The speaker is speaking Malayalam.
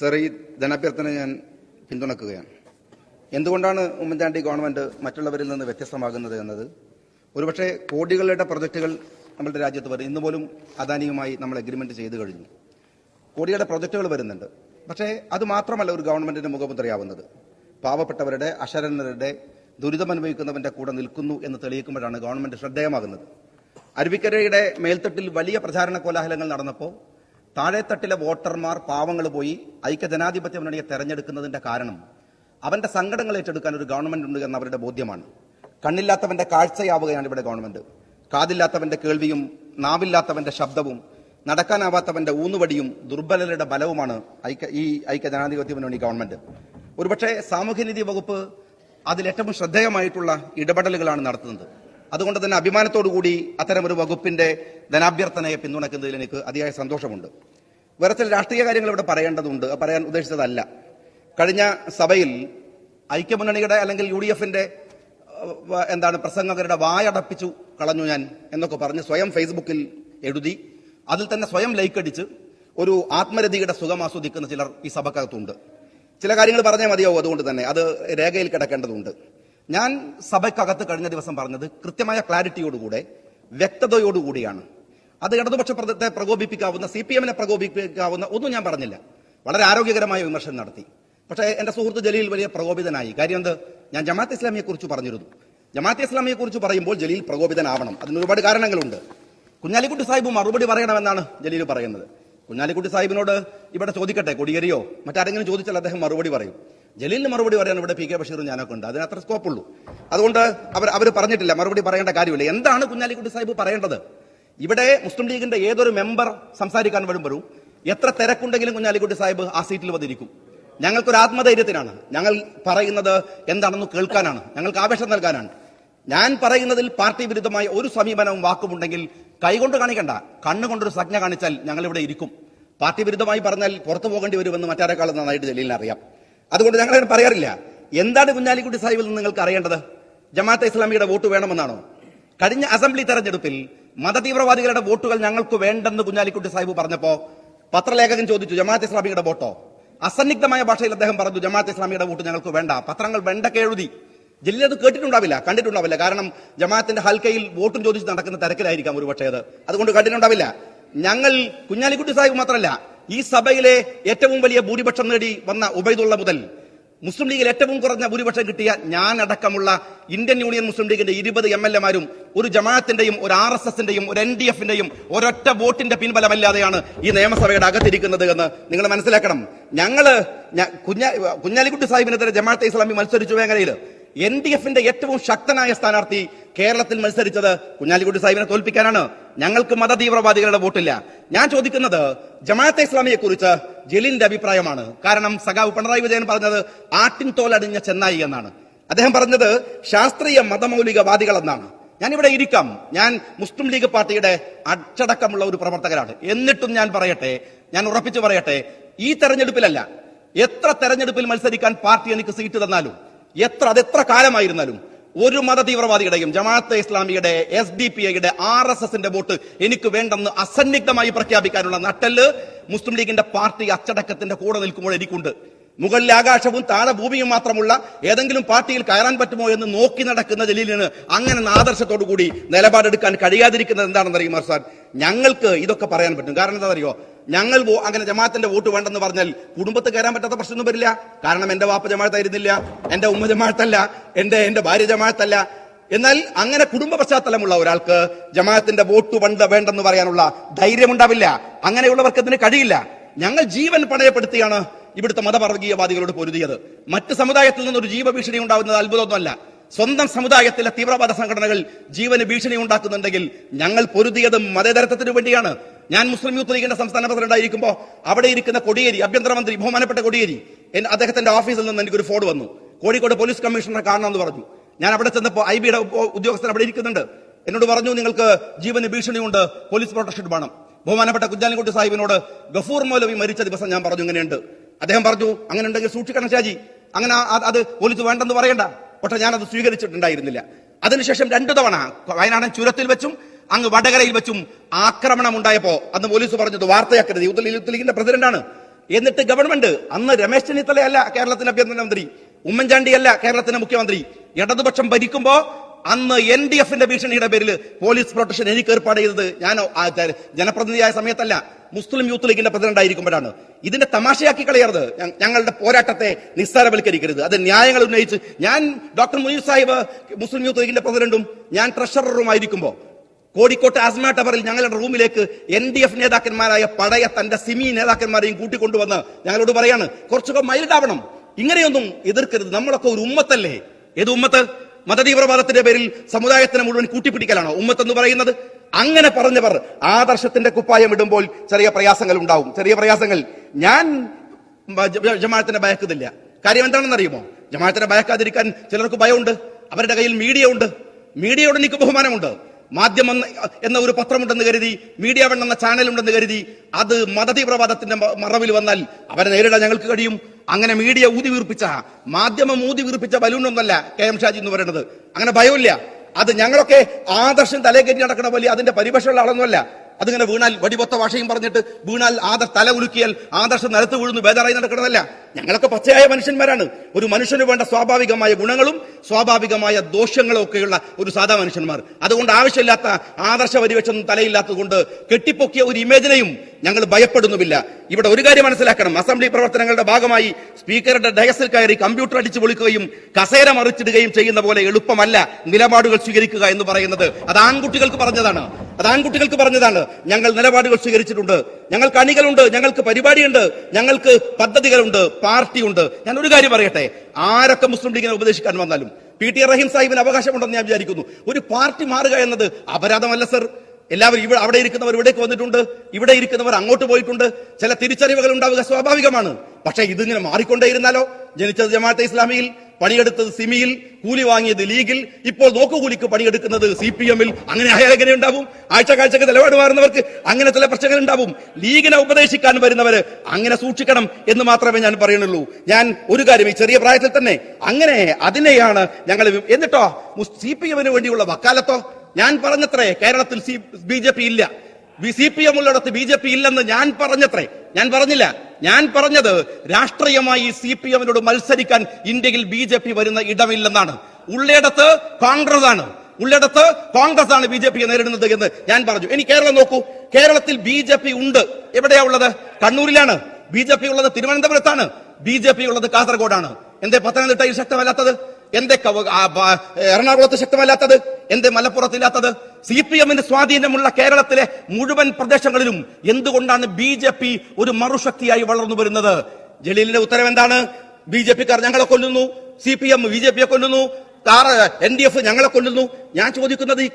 സർ ഈ ധനാഭ്യർത്ഥന ഞാൻ പിന്തുണക്കുകയാണ്. എന്തുകൊണ്ടാണ് ഉമ്മൻചാണ്ടി ഗവൺമെന്റ് മറ്റുള്ളവരിൽ നിന്ന് വ്യത്യസ്തമാകുന്നത് എന്നത്? ഒരുപക്ഷെ കോടികളുടെ പ്രൊജക്ടുകൾ നമ്മുടെ രാജ്യത്ത് വരും. ഇന്ന് പോലും അദാനിയുമായി നമ്മൾ എഗ്രിമെന്റ് ചെയ്തു കഴിഞ്ഞു. കോടികളുടെ പ്രൊജക്ടുകൾ വരുന്നുണ്ട്. പക്ഷേ അത് മാത്രമല്ല ഒരു ഗവൺമെന്റിന്റെ മുഖമുദ്രയാവുന്നത്. പാവപ്പെട്ടവരുടെ അശരണരുടെ ദുരിതമനുഭവിക്കുന്നവന്റെ കൂടെ നിൽക്കുന്നു എന്ന് തെളിയിക്കുമ്പോഴാണ് ഗവൺമെന്റ് ശ്രദ്ധേയമാകുന്നത്. അരുവിക്കരയുടെ മേൽത്തട്ടിൽ വലിയ പ്രചാരണ കോലാഹലങ്ങൾ നടന്നപ്പോൾ താഴെത്തട്ടിലെ വോട്ടർമാർ പാവങ്ങൾ പോയി ഐക്യജനാധിപത്യ മുന്നണിയെ തെരഞ്ഞെടുക്കുന്നതിന്റെ കാരണം അവന്റെ സങ്കടങ്ങൾ ഏറ്റെടുക്കാൻ ഒരു ഗവൺമെന്റ് ഉണ്ട് എന്ന അവരുടെ ബോധ്യമാണ്. കണ്ണില്ലാത്തവന്റെ കാഴ്ചയാവുകയാണ് ഇവിടെ ഗവൺമെന്റ്. കാതില്ലാത്തവന്റെ കേൾവിയും നാവില്ലാത്തവന്റെ ശബ്ദവും നടക്കാനാവാത്തവന്റെ ഊന്നുവടിയും ദുർബലരുടെ ബലവുമാണ് ഐക്യ ഈ ഐക്യ ജനാധിപത്യ മുന്നണി ഗവൺമെന്റ്. ഒരുപക്ഷെ സാമൂഹ്യനീതി വകുപ്പ് അതിൽ ഏറ്റവും ശ്രദ്ധേയമായിട്ടുള്ള ഇടപെടലുകളാണ് നടത്തുന്നത്. അതുകൊണ്ട് തന്നെ അഭിമാനത്തോടുകൂടി അത്തരമൊരു വകുപ്പിന്റെ ധനാഭ്യർത്ഥനയെ പിന്തുണയ്ക്കുന്നതിൽ എനിക്ക് അതിയായ സന്തോഷമുണ്ട്. വേറെ ചില രാഷ്ട്രീയ കാര്യങ്ങൾ ഇവിടെ പറയേണ്ടതുണ്ട്. പറയാൻ ഉദ്ദേശിച്ചതല്ല. കഴിഞ്ഞ സഭയിൽ ഐക്യമുന്നണിയുടെ അല്ലെങ്കിൽ യു ഡി എഫിന്റെ എന്താണ് പ്രസംഗകരുടെ വായടപ്പിച്ചു കളഞ്ഞു ഞാൻ എന്നൊക്കെ പറഞ്ഞ് സ്വയം ഫേസ്ബുക്കിൽ എഴുതി അതിൽ തന്നെ സ്വയം ലൈക്കടിച്ച് ഒരു ആത്മരതിയുടെ സുഖം ആസ്വദിക്കുന്ന ചിലർ ഈ സഭക്കകത്തുണ്ട്. ചില കാര്യങ്ങൾ പറഞ്ഞാൽ മതിയാവും അതുകൊണ്ട് തന്നെ. അത് രേഖയിൽ കിടക്കേണ്ടതുണ്ട്. ഞാൻ സഭയ്ക്കകത്ത് കഴിഞ്ഞ ദിവസം പറഞ്ഞത് കൃത്യമായ ക്ലാരിറ്റിയോടുകൂടെ വ്യക്തതയോടുകൂടിയാണ്. അത് ഇടതുപക്ഷ പ്രദത്തെ പ്രകോപിപ്പിക്കാവുന്ന സി പി എമ്മിനെ പ്രകോപിപ്പിക്കാവുന്ന ഒന്നും ഞാൻ പറഞ്ഞില്ല. വളരെ ആരോഗ്യകരമായ വിമർശനം നടത്തി. പക്ഷേ എന്റെ സുഹൃത്ത് ജലീൽ വലിയ പ്രകോപിതനായി. കാര്യം എന്ത്? ഞാൻ ജമാഅത്ത് ഇസ്ലാമിയെക്കുറിച്ച് പറഞ്ഞിരുന്നു. ജമാഅത്ത് ഇസ്ലാമിയെക്കുറിച്ച് പറയുമ്പോൾ ജലീൽ പ്രകോപിതനാവണം. അതിന് ഒരുപാട് കാരണങ്ങളുണ്ട്. കുഞ്ഞാലിക്കുട്ടി സാഹിബ് മറുപടി പറയണമെന്നാണ് ജലീൽ പറയുന്നത്. കുഞ്ഞാലിക്കുട്ടി സാഹിബിനോട് ഇവിടെ ചോദിക്കട്ടെ കൊടിയേരിയോ? മറ്റാരെങ്കിലും ചോദിച്ചാൽ അദ്ദേഹം മറുപടി പറയും. ജലീലിന് മറുപടി പറയാൻ ഇവിടെ പി കെ ബഷീറും ഞാനൊക്കെ ഉണ്ട്. അതിന് അത്ര സ്കോപ്പുള്ളൂ. അതുകൊണ്ട് അവർ അവർ പറഞ്ഞിട്ടില്ല മറുപടി പറയേണ്ട കാര്യമില്ല. എന്താണ് കുഞ്ഞാലിക്കുട്ടി സാഹിബ് പറയേണ്ടത്? ഇവിടെ മുസ്ലിം ലീഗിന്റെ ഏതൊരു മെമ്പർ സംസാരിക്കാൻ വരുമ്പോഴും എത്ര തിരക്കുണ്ടെങ്കിലും കുഞ്ഞാലിക്കുട്ടി സാഹിബ് ആ സീറ്റിൽ വന്നിരിക്കും. ഞങ്ങൾക്കൊരു ആത്മധൈര്യത്തിനാണ്. ഞങ്ങൾ പറയുന്നത് എന്താണെന്ന് കേൾക്കാനാണ്. ഞങ്ങൾക്ക് ആവേശം നൽകാനാണ്. ഞാൻ പറയുന്നതിൽ പാർട്ടി വിരുദ്ധമായ ഒരു സമീപനവും വാക്കുമുണ്ടെങ്കിൽ കൈകൊണ്ട് കാണിക്കണ്ട. കണ്ണുകൊണ്ടൊരു സജ്ഞ കാണിച്ചാൽ ഞങ്ങൾ ഇവിടെ ഇരിക്കും. പാർട്ടി വിരുദ്ധമായി പറഞ്ഞാൽ പുറത്തു പോകേണ്ടി വരുമെന്ന് മറ്റാരെക്കാളും നന്നായിട്ട് ജലീലിന് അറിയാം. അതുകൊണ്ട് ഞങ്ങൾ അങ്ങനെ പറയാറില്ല. എന്താണ് കുഞ്ഞാലിക്കുട്ടി സാഹിബിൽ നിന്ന് നിങ്ങൾക്ക് അറിയേണ്ടത്? ജമാഅത്തെ ഇസ്ലാമിയുടെ വോട്ട് വേണമെന്നാണോ? കഴിഞ്ഞ അസംബ്ലി തെരഞ്ഞെടുപ്പിൽ മതതീവ്രവാദികളുടെ വോട്ടുകൾ ഞങ്ങൾക്ക് വേണ്ടെന്ന് കുഞ്ഞാലിക്കുട്ടി സാഹിബ് പറഞ്ഞപ്പോ പത്രലേഖകൻ ചോദിച്ചു ജമാഅത്ത് ഇസ്ലാമിയുടെ വോട്ടോ? അസന്നിഗ്ധമായ ഭാഷയിൽ അദ്ദേഹം പറഞ്ഞു ജമാഅത്ത് ഇസ്ലാമിയുടെ വോട്ട് ഞങ്ങൾക്ക് വേണ്ട. പത്രങ്ങൾ വേണ്ടൊക്കെ എഴുതി. ജില്ലയിൽ അത് കേട്ടിട്ടുണ്ടാവില്ല കണ്ടിട്ടുണ്ടാവില്ല. കാരണം ജമാഅത്തിന്റെ ഹൽക്കയിൽ വോട്ടും ചോദിച്ച് നടക്കുന്ന തിരക്കിലായിരിക്കാം ഒരുപക്ഷേ അത്. അതുകൊണ്ട് കണ്ടിട്ടുണ്ടാവില്ല. ഞങ്ങൾ കുഞ്ഞാലിക്കുട്ടി സാഹിബ് മാത്രമല്ല ഈ സഭയിലെ ഏറ്റവും വലിയ ഭൂരിപക്ഷം നേടി വന്ന ഉബൈദുള്ള മുതൽ മുസ്ലിം ലീഗിൽ ഏറ്റവും കുറഞ്ഞ ഭൂരിപക്ഷം കിട്ടിയ ഞാൻ അടക്കമുള്ള ഇന്ത്യൻ യൂണിയൻ മുസ്ലിം ലീഗിന്റെ ഇരുപത് എം എൽ എമാരും ഒരു ജമാഅത്തിന്റെയും ഒരു ആർ എസ് എസിന്റെയും ഒരു എൻ ഡി എഫിന്റെയും ഒരൊറ്റ വോട്ടിന്റെ പിൻബലമല്ലാതെയാണ് ഈ നിയമസഭയുടെ അകത്തിരിക്കുന്നത് എന്ന് നിങ്ങൾ മനസ്സിലാക്കണം. ഞങ്ങൾ കുഞ്ഞാലിക്കുട്ടി സാഹിബിനെതിരെ ജമാഅത്തെ ഇസ്ലാമി മത്സരിച്ചു വേങ്ങരയിൽ എൻ ഡി എഫിന്റെ ഏറ്റവും ശക്തനായ സ്ഥാനാർത്ഥി കേരളത്തിൽ മത്സരിച്ചത് കുഞ്ഞാലിക്കുട്ടി സാഹിബിനെ തോൽപ്പിക്കാനാണ്. ഞങ്ങൾക്ക് മതതീവ്രവാദികളുടെ വോട്ടില്ല. ഞാൻ ചോദിക്കുന്നത് ജമാഅത്തെ ഇസ്ലാമിയെ കുറിച്ച് ജലീലിന്റെ അഭിപ്രായമാണ്. കാരണം സഖാവ് പിണറായി വിജയൻ പറഞ്ഞത് ആട്ടിൻ തോലടിഞ്ഞ ചെന്നായി എന്നാണ്. അദ്ദേഹം പറഞ്ഞത് ശാസ്ത്രീയ മതമൗലികവാദികൾ എന്നാണ് ഞാൻ ഇവിടെ ഇരിക്കാം. ഞാൻ മുസ്ലിം ലീഗ് പാർട്ടിയുടെ അച്ചടക്കമുള്ള ഒരു പ്രവർത്തകരാണ് എന്നിട്ടും ഞാൻ പറയട്ടെ ഞാൻ ഉറപ്പിച്ചു പറയട്ടെ ഈ തെരഞ്ഞെടുപ്പിലല്ല എത്ര തെരഞ്ഞെടുപ്പിൽ മത്സരിക്കാൻ പാർട്ടി എനിക്ക് സീറ്റ് തന്നാലും എത്ര അതെത്ര കാലമായിരുന്നാലും ഒരു മത തീവ്രവാദിയുടെയും ജമാഅത്തെ ഇസ്ലാമിയുടെ എസ് ഡി പി ഐയുടെ ആർ എസ് എസിന്റെ വോട്ട് എനിക്ക് വേണ്ടെന്ന് അസന്നിഗ്ധമായി പ്രഖ്യാപിക്കാനുള്ള നട്ടൽ മുസ്ലിം ലീഗിന്റെ പാർട്ടി അച്ചടക്കത്തിന്റെ കൂടെ നിൽക്കുമ്പോൾ എനിക്കുണ്ട്. മുകളിലെ ആകാശവും താഴെ ഭൂമിയും മാത്രമുള്ള ഏതെങ്കിലും പാർട്ടിയിൽ കയറാൻ പറ്റുമോ എന്ന് നോക്കി നടക്കുന്ന ജലീലിന് അങ്ങനെ ആദർശത്തോടു കൂടി നിലപാടെടുക്കാൻ കഴിയാതിരിക്കുന്നത് എന്താണെന്ന് അറിയുമോ സാർ? ഞങ്ങൾക്ക് ഇതൊക്കെ പറയാൻ പറ്റും. കാരണം എന്താ അറിയോ ഞങ്ങൾ അങ്ങനെ ജമാഅത്തിന്റെ വോട്ട് വേണ്ടെന്ന് പറഞ്ഞാൽ കുടുംബത്ത് കയറാൻ പറ്റാത്ത പ്രശ്നമൊന്നും വരില്ല. കാരണം എന്റെ വാപ്പ ജമാഅത്തായിരുന്നില്ല എന്റെ ഉമ്മ ജമാഅത്തല്ല എന്റെ എന്റെ ഭാര്യ ജമാഅത്തല്ല. എന്നാൽ അങ്ങനെ കുടുംബ പശ്ചാത്തലമുള്ള ഒരാൾക്ക് ജമാഅത്തിന്റെ വോട്ട് വേണ്ട വേണ്ടെന്ന് പറയാനുള്ള ധൈര്യമുണ്ടാവില്ല. അങ്ങനെയുള്ളവർക്ക് അതിന് കഴിയില്ല. ഞങ്ങൾ ജീവൻ പണയപ്പെടുത്തിയാണ് ഇവിടുത്തെ മതവർഗീയവാദികളോട് പൊരുതിയത്. മറ്റ് സമുദായത്തിൽ നിന്ന് നിന്നൊരു ജീവഭീഷണി ഉണ്ടാവുന്നത് അത്ഭുതമൊന്നുമല്ല. സ്വന്തം സമുദായത്തിലെ തീവ്രവാദ സംഘടനകൾ ജീവന് ഭീഷണി ഉണ്ടാക്കുന്നുണ്ടെങ്കിൽ ഞങ്ങൾ പൊരുതിയത് മതേതരത്വത്തിന് വേണ്ടിയാണ്. ഞാൻ മുസ്ലിം യൂത്ത് ലീഗിന്റെ സംസ്ഥാന പ്രസിഡന്റ് ആയിരിക്കുമ്പോൾ അവിടെ ഇരിക്കുന്ന കൊടിയേരി ആഭ്യന്തരമന്ത്രി ബഹുമാനപ്പെട്ട കൊടിയേരി അദ്ദേഹത്തിന്റെ ഓഫീസിൽ നിന്ന് എനിക്കൊരു ഫോൺ വന്നു. കോഴിക്കോട് പോലീസ് കമ്മീഷണറെ കാണണമെന്ന് പറഞ്ഞു. ഞാൻ അവിടെ ചെന്നപ്പോൾ ഐ ബിയുടെ ഉദ്യോഗസ്ഥൻ അവിടെ ഇരിക്കുന്നുണ്ട്. എന്നോട് പറഞ്ഞു നിങ്ങൾക്ക് ജീവന് ഭീഷണിയുണ്ട് പോലീസ് പ്രൊട്ടക്ഷൻ വേണം. ബഹുമാനപ്പെട്ട കുഞ്ഞാലിക്കുട്ടി സാഹിബിനോട് ഗഫൂർ മൗലവി മരിച്ച ദിവസം ഞാൻ പറഞ്ഞു ഇങ്ങനെയുണ്ട്. അദ്ദേഹം പറഞ്ഞു അങ്ങനെ ഉണ്ടെങ്കിൽ സൂക്ഷിക്കണം ഷാജി. അങ്ങനെ അത് പോലീസ് വേണ്ടെന്ന് പറയണ്ട. പക്ഷെ ഞാൻ അത് സ്വീകരിച്ചിട്ടുണ്ടായിരുന്നില്ല. അതിനുശേഷം രണ്ടു തവണ വയനാടൻ ചുരത്തിൽ വെച്ചും അങ്ങ് വടകരയിൽ വെച്ചും ആക്രമണം ഉണ്ടായപ്പോ അന്ന് പോലീസ് പറഞ്ഞത് വാർത്തയാക്കരുത്. യൂത്ത് യൂത്ത് ലീഗിന്റെ പ്രസിഡന്റാണ്. എന്നിട്ട് ഗവൺമെന്റ് അന്ന് രമേശ് ചെന്നിത്തലയല്ല കേരളത്തിന്റെ ആഭ്യന്തരമന്ത്രി ഉമ്മൻചാണ്ടിയല്ല കേരളത്തിന്റെ മുഖ്യമന്ത്രി. ഇടതുപക്ഷം ഭരിക്കുമ്പോ അന്ന് എൻ ഡി എഫിന്റെ ഭീഷണിയുടെ പേരിൽ പോലീസ് പ്രൊട്ടക്ഷൻ എനിക്ക് ഏർപ്പാട് ചെയ്തത് ഞാൻ ജനപ്രതിനിധിയായ സമയത്തല്ല മുസ്ലിം യൂത്ത് ലീഗിന്റെ പ്രസിഡന്റ് ആയിരിക്കുമ്പോഴാണ്. ഇതിന്റെ തമാശയാക്കി കളയരുത്. ഞങ്ങളുടെ പോരാട്ടത്തെ നിസ്സാരവൽക്കരിക്കരുത്. അത് ന്യായങ്ങൾ ഉന്നയിച്ച് ഞാൻ ഡോക്ടർ മുനീർ സാഹിബ് മുസ്ലിം യൂത്ത് ലീഗിന്റെ പ്രസിഡന്റും ഞാൻ ട്രഷററുമായിരിക്കുമ്പോ കോഴിക്കോട്ട് അസ്മ ടവറിൽ ഞങ്ങളുടെ റൂമിലേക്ക് എൻ ഡി എഫ് നേതാക്കന്മാരായ പഴയ തന്റെ സിമി നേതാക്കന്മാരെയും കൂട്ടിക്കൊണ്ടുവന്ന് ഞങ്ങളോട് പറയാണ് കുറച്ചൊക്കെ മൈൽഡാവണം. ഇങ്ങനെയൊന്നും എതിർക്കരുത്. നമ്മളൊക്കെ ഒരു ഉമ്മത്തല്ലേ? ഏത് ഉമ്മത്ത്? മതതീവ്രവാദത്തിന്റെ പേരിൽ സമുദായത്തിനെ മുഴുവൻ കൂട്ടിപ്പിടിക്കലാണോ ഉമ്മത്ത് എന്ന് പറയുന്നത്? അങ്ങനെ പറഞ്ഞവർ ആദർശത്തിന്റെ കുപ്പായം ഇടുമ്പോൾ ചെറിയ പ്രയാസങ്ങൾ ഉണ്ടാവും. ചെറിയ പ്രയാസങ്ങൾ. ഞാൻ ജമാഅത്തിനെ ഭയക്കുന്നില്ല. കാര്യം എന്താണെന്ന് അറിയുമോ ജമാഅത്തിനെ ഭയക്കാതിരിക്കാൻ ചിലർക്ക് ഭയമുണ്ട്. അവരുടെ കയ്യിൽ മീഡിയ ഉണ്ട്. മീഡിയയോട് എനിക്ക് ബഹുമാനമുണ്ട്. മാധ്യമം എന്ന- ഒരു പത്രമുണ്ടെന്ന് കരുതി മീഡിയ വൺ എന്ന ചാനൽ ഉണ്ടെന്ന് കരുതി അത് മതതീവ്രവാദത്തിന്റെ മറവിൽ വന്നാൽ അവരെ നേരിടാൻ ഞങ്ങൾക്ക് കഴിയും. അങ്ങനെ മീഡിയ ഊതി വീർപ്പിച്ച മാധ്യമം ഊതി വീർപ്പിച്ച ബലൂണൊന്നല്ല കെ എം ഷാജി എന്ന് പറയുന്നത്. അങ്ങനെ ഭയമില്ല. അത് ഞങ്ങളൊക്കെ ആദർശം തലേ കയറ്റി നടക്കണ പോലെ അതിന്റെ പരിഭാഷയുള്ള ആളൊന്നുമല്ല. അതിങ്ങനെ വീണാൽ വടിപൊത്ത ഭാഷയും പറഞ്ഞിട്ട് വീണാൽ ആദർ തല ഉലുക്കിയാൽ ആദർശം നിലത്ത് വീഴുന്നു ബേജാറായി നടക്കണതല്ല ഞങ്ങളൊക്കെ പച്ചയായ മനുഷ്യന്മാരാണ്. ഒരു മനുഷ്യന് വേണ്ട സ്വാഭാവികമായ ഗുണങ്ങളും സ്വാഭാവികമായ ദോഷങ്ങളും ഒക്കെയുള്ള ഒരു സാധാ മനുഷ്യന്മാർ. അതുകൊണ്ട് ആവശ്യമില്ലാത്ത ആദർശ പരിവേഷമൊന്നും തലയില്ലാത്തതുകൊണ്ട് കെട്ടിപ്പൊക്കിയ ഒരു ഇമേജിനെയും ഞങ്ങൾ ഭയപ്പെടുന്നുമില്ല. ഇവിടെ ഒരു കാര്യം മനസ്സിലാക്കണം. അസംബ്ലി പ്രവർത്തനങ്ങളുടെ ഭാഗമായി സ്പീക്കറുടെ ഡയസിൽ കയറി കമ്പ്യൂട്ടർ അടിച്ചു പൊളിക്കുകയും കസേര മറിച്ചിടുകയും ചെയ്യുന്ന പോലെ എളുപ്പമല്ല നിലപാടുകൾ സ്വീകരിക്കുക എന്ന് പറയുന്നത്. അത് ആൺകുട്ടികൾക്ക് പറഞ്ഞതാണ്. അത് ആൺകുട്ടികൾക്ക് പറഞ്ഞതാണ്. ഞങ്ങൾ നിലപാടുകൾ സ്വീകരിച്ചിട്ടുണ്ട്. ഞങ്ങൾക്ക് അണികളുണ്ട്. ഞങ്ങൾക്ക് പരിപാടിയുണ്ട്. ഞങ്ങൾക്ക് പദ്ധതികളുണ്ട്. പാർട്ടിയുണ്ട്. ഞാൻ ഒരു കാര്യം പറയട്ടെ. ആരൊക്കെ മുസ്ലിം ലീഗിനെ ഉപദേശിക്കാൻ വന്നാലും പി ടി റഹീം സാഹിബിന് അവകാശമുണ്ടെന്ന് ഞാൻ വിചാരിക്കുന്നു. ഒരു പാർട്ടി മാറുക എന്നത് അപരാധമല്ല സർ. എല്ലാവരും ഇവിടെ അവിടെ ഇരിക്കുന്നവർ ഇവിടേക്ക് വന്നിട്ടുണ്ട്. ഇവിടെ ഇരിക്കുന്നവർ അങ്ങോട്ട് പോയിട്ടുണ്ട്. ചില തിരിച്ചറിവുകൾ ഉണ്ടാവുക സ്വാഭാവികമാണ്. പക്ഷേ ഇതിങ്ങനെ മാറിക്കൊണ്ടേയിരുന്നാലോ? ജനിച്ചത് ജമാഅത്തെ ഇസ്ലാമിയിൽ. പണിയെടുത്തത് സിമിയിൽ കൂലി വാങ്ങിയത് ലീഗിൽ. ഇപ്പോൾ നോക്കുകൂലിക്ക് പണിയെടുക്കുന്നത് സി പി എമ്മിൽ അങ്ങനെ ആയാൽ എങ്ങനെ ഉണ്ടാവും? ആഴ്ച കാഴ്ചക്ക് നിലപാട് മാറുന്നവർക്ക് അങ്ങനെ ചില പ്രശ്നങ്ങൾ ഉണ്ടാവും. ലീഗിനെ ഉപദേശിക്കാൻ വരുന്നവര് അങ്ങനെ സൂക്ഷിക്കണം എന്ന് മാത്രമേ ഞാൻ പറയുന്നുള്ളൂ. ഞാൻ ഒരു കാര്യം ഈ ചെറിയ പ്രായത്തിൽ തന്നെ അങ്ങനെ അതിനെയാണ് ഞങ്ങൾ എന്നിട്ടോ? സി പി എമ്മിന് വേണ്ടിയുള്ള വക്കാലത്തോ? ഞാൻ പറഞ്ഞത്രേ കേരളത്തിൽ ബി ജെ പി ഇല്ല. സി പി എം ഉള്ളിടത്ത് ബി ജെ പി ഇല്ലെന്ന് ഞാൻ പറഞ്ഞത്രേ. ഞാൻ പറഞ്ഞില്ല. ഞാൻ പറഞ്ഞത് രാഷ്ട്രീയമായി സി പി എമ്മിനോട് മത്സരിക്കാൻ ഇന്ത്യയിൽ ബി ജെ പി വരുന്ന ഇടമില്ലെന്നാണ്. ഉള്ളിടത്ത് കോൺഗ്രസ് ആണ് ഉള്ളിടത്ത് കോൺഗ്രസ് ആണ് ബി ജെ പിയെ നേരിടുന്നത് എന്ന് ഞാൻ പറഞ്ഞു. ഇനി കേരളം നോക്കൂ. കേരളത്തിൽ ബി ജെ പി ഉണ്ട്. എവിടെയാ ഉള്ളത്? കണ്ണൂരിലാണ്. ബി ജെ പി ഉള്ളത് തിരുവനന്തപുരത്താണ്. ബി ജെ പി ഉള്ളത് കാസർഗോഡാണ്. എന്തേ പത്തനംതിട്ടയിൽ ശക്തമല്ലാത്തത്? എന്തേ എറണാകുളത്ത് ശക്തമല്ലാത്തത്? എന്തേ മലപ്പുറത്തില്ലാത്തത്? സി പി എമ്മിന് സ്വാധീനമുള്ള കേരളത്തിലെ മുഴുവൻ പ്രദേശങ്ങളിലും എന്തുകൊണ്ടാണ് ബി ജെ പി ഒരു മറുശക്തിയായി വളർന്നു വരുന്നത്? ജലീലിന്റെ ഉത്തരവ് എന്താണ്? ബി ജെ പിക്കാർ ഞങ്ങളെ കൊല്ലുന്നു. C P M B J പിയെ കൊല്ലുന്നു. എൻ ഡി എഫ് ഞങ്ങളെ കൊല്ലുന്നു. ഞാൻ ചോദിക്കുന്നത് ഈ